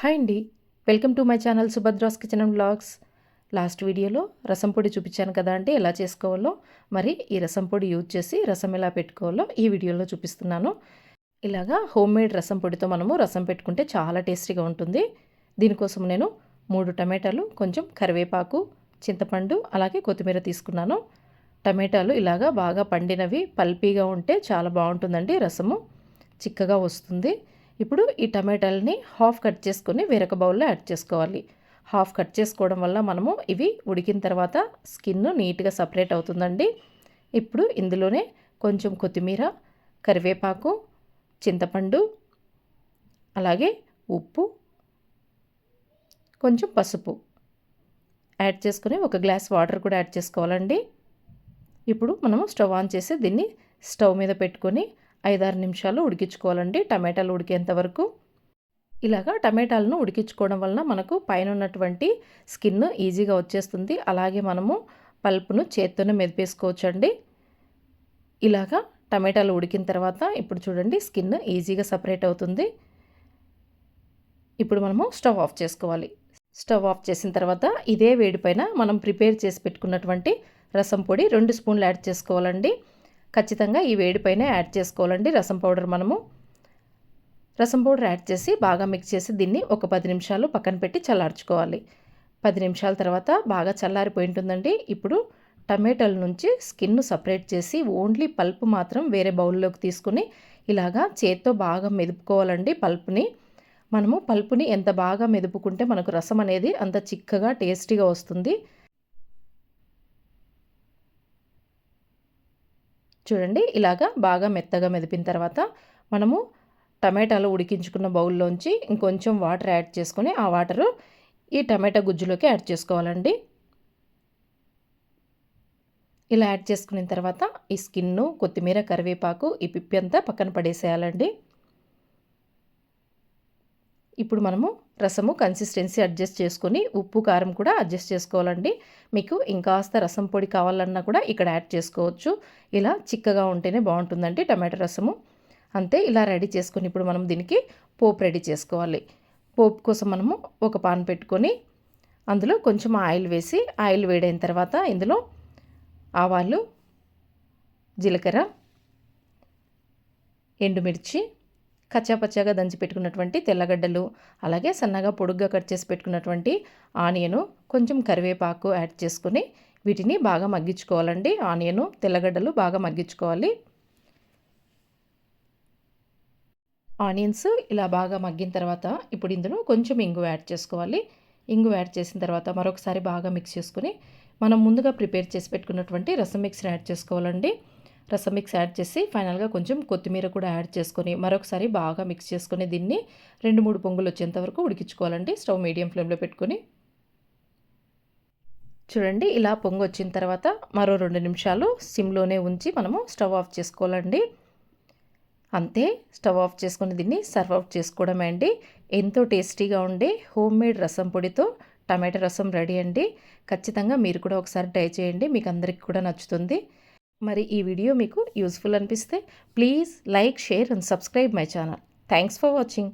Hi అండి. Welcome to my channel Subhadra's kitchen and blogs. Last వీడియోలో రసం పొడి చూపించాను కదా అండి ఎలా చేసుకోవాలో మరి ఈ రసం పొడి యూజ్ చేసి రసం ఎలా పెట్టుకోవాలో ఈ వీడియోలో చూపిస్తున్నాను. ఇలాగా హోమ్ మేడ్ రసం పొడితో మనము రసం పెట్టుకుంటే చాలా టేస్టీగా ఉంటుంది. దీనికోసం నేను మూడు టమాటాలు కొంచెం కరివేపాకు చింతపండు అలాగే కొత్తిమీర తీసుకున్నాను. టమాటాలు ఇలాగా బాగా పండినవి పల్పీగా ఉంటే చాలా బాగుంటుందండి రసము. చిక్కగా వస్తుంది. ఇప్పుడు ఈ టమాటాలని హాఫ్ కట్ చేసుకొని వేరొక బౌల్లో యాడ్ చేసుకోవాలి. హాఫ్ కట్ చేసుకోవడం వల్ల మనము ఇవి ఉడికిన తర్వాత స్కిన్ నీట్గా సపరేట్ అవుతుందండి. ఇప్పుడు ఇందులోనే కొంచెం కొత్తిమీర కరివేపాకు చింతపండు అలాగే ఉప్పు కొంచెం పసుపు యాడ్ చేసుకుని ఒక గ్లాస్ వాటర్ కూడా యాడ్ చేసుకోవాలండి. ఇప్పుడు మనము స్టవ్ ఆన్ చేసి దీన్ని స్టవ్ మీద పెట్టుకొని ఐదారు నిమిషాలు ఉడికించుకోవాలండి. టమాటాలు ఉడికేంత వరకు. ఇలాగా టమాటాలను ఉడికించుకోవడం వలన మనకు పైన ఉన్నటువంటి స్కిన్ ఈజీగా వచ్చేస్తుంది. అలాగే మనము పల్పును చేత్తోనే మెదిపేసుకోవచ్చండి. ఇలాగా టమాటాలు ఉడికిన తర్వాత ఇప్పుడు చూడండి స్కిన్ ఈజీగా సపరేట్ అవుతుంది. ఇప్పుడు మనము స్టవ్ ఆఫ్ చేసుకోవాలి. స్టవ్ ఆఫ్ చేసిన తర్వాత ఇదే వేడిపైన మనం ప్రిపేర్ చేసి పెట్టుకున్నటువంటి రసం పొడి రెండు స్పూన్లు యాడ్ చేసుకోవాలండి. ఖచ్చితంగా ఈ వేడిపైన యాడ్ చేసుకోవాలండి. రసం పౌడర్ మనము రసం పౌడర్ యాడ్ చేసి బాగా మిక్స్ చేసి దీన్ని ఒక పది నిమిషాలు పక్కన పెట్టి చల్లార్చుకోవాలి. పది నిమిషాల తర్వాత బాగా చల్లారిపోయి ఉంటుందండి. ఇప్పుడు టమాటాల నుంచి స్కిన్ సపరేట్ చేసి ఓన్లీ పల్ప్ మాత్రం వేరే బౌల్లోకి తీసుకుని ఇలాగా చేత్తో బాగా మెదుపుకోవాలండి పల్ప్ని. మనము పల్పుని ఎంత బాగా మెదుపుకుంటే మనకు రసం అనేది అంత చిక్కగా టేస్టీగా వస్తుంది. చూడండి ఇలాగా బాగా మెత్తగా మెదిపిన తర్వాత మనము టమాటాలు ఉడికించుకున్న బౌల్లోంచి ఇంకొంచెం వాటర్ యాడ్ చేసుకొని ఆ వాటరు ఈ టమాటా గుజ్జులోకి యాడ్ చేసుకోవాలండి. ఇలా యాడ్ చేసుకున్న తర్వాత ఈ స్కిన్ను కొత్తిమీర కరివేపాకు ఈ పిప్పి అంతా పక్కన పడేసేయాలండి. ఇప్పుడు మనము రసము కన్సిస్టెన్సీ అడ్జస్ట్ చేసుకొని ఉప్పు కారం కూడా అడ్జస్ట్ చేసుకోవాలండి. మీకు ఇంకాస్త రసం పొడి కావాలన్నా కూడా ఇక్కడ యాడ్ చేసుకోవచ్చు. ఇలా చిక్కగా ఉంటేనే బాగుంటుందండి టమాటో రసము. అంతే ఇలా రెడీ చేసుకొని ఇప్పుడు మనం దీనికి పోపు రెడీ చేసుకోవాలి. పోపు కోసం మనము ఒక పాన్ పెట్టుకొని అందులో కొంచెం ఆయిల్ వేసి ఆయిల్ వేడైన తర్వాత ఇందులో ఆవాలు జీలకర్ర ఎండుమిర్చి కచ్చాపచ్చాగా దంచి పెట్టుకున్నటువంటి తెల్లగడ్డలు అలాగే సన్నగా పొడుగ్గా కట్ చేసి పెట్టుకున్నటువంటి ఆనియను కొంచెం కరివేపాకు యాడ్ చేసుకుని వీటిని బాగా మగ్గించుకోవాలండి. ఆనియను తెల్లగడ్డలు బాగా మగ్గించుకోవాలి. ఆనియన్స్ ఇలా బాగా మగ్గిన తర్వాత ఇప్పుడు ఇందులో కొంచెం ఇంగు యాడ్ చేసుకోవాలి. ఇంగు యాడ్ చేసిన తర్వాత మరొకసారి బాగా మిక్స్ చేసుకుని మనం ముందుగా ప్రిపేర్ చేసి పెట్టుకున్నటువంటి రసం మిక్స్ యాడ్ చేసుకోవాలండి. రసం మిక్స్ యాడ్ చేసి ఫైనల్గా కొంచెం కొత్తిమీర కూడా యాడ్ చేసుకొని మరొకసారి బాగా మిక్స్ చేసుకొని దీన్ని రెండు మూడు పొంగులు వచ్చేంత వరకు ఉడికించుకోవాలండి. స్టవ్ మీడియం ఫ్లేమ్లో పెట్టుకొని. చూడండి ఇలా పొంగు వచ్చిన తర్వాత మరో రెండు నిమిషాలు సిమ్లోనే ఉంచి మనము స్టవ్ ఆఫ్ చేసుకోవాలండి. అంతే స్టవ్ ఆఫ్ చేసుకుని దీన్ని సర్వ్ అవుట్ చేసుకోవడమే అండి. ఎంతో టేస్టీగా ఉండే హోమ్ మేడ్ రసం పొడితో టమాటా రసం రెడీ అండి. ఖచ్చితంగా మీరు కూడా ఒకసారి ట్రై చేయండి మీకు అందరికి కూడా నచ్చుతుంది. మరి ఈ వీడియో మీకు యూస్ఫుల్ అనిపిస్తే please like share and subscribe my channel. Thanks for watching.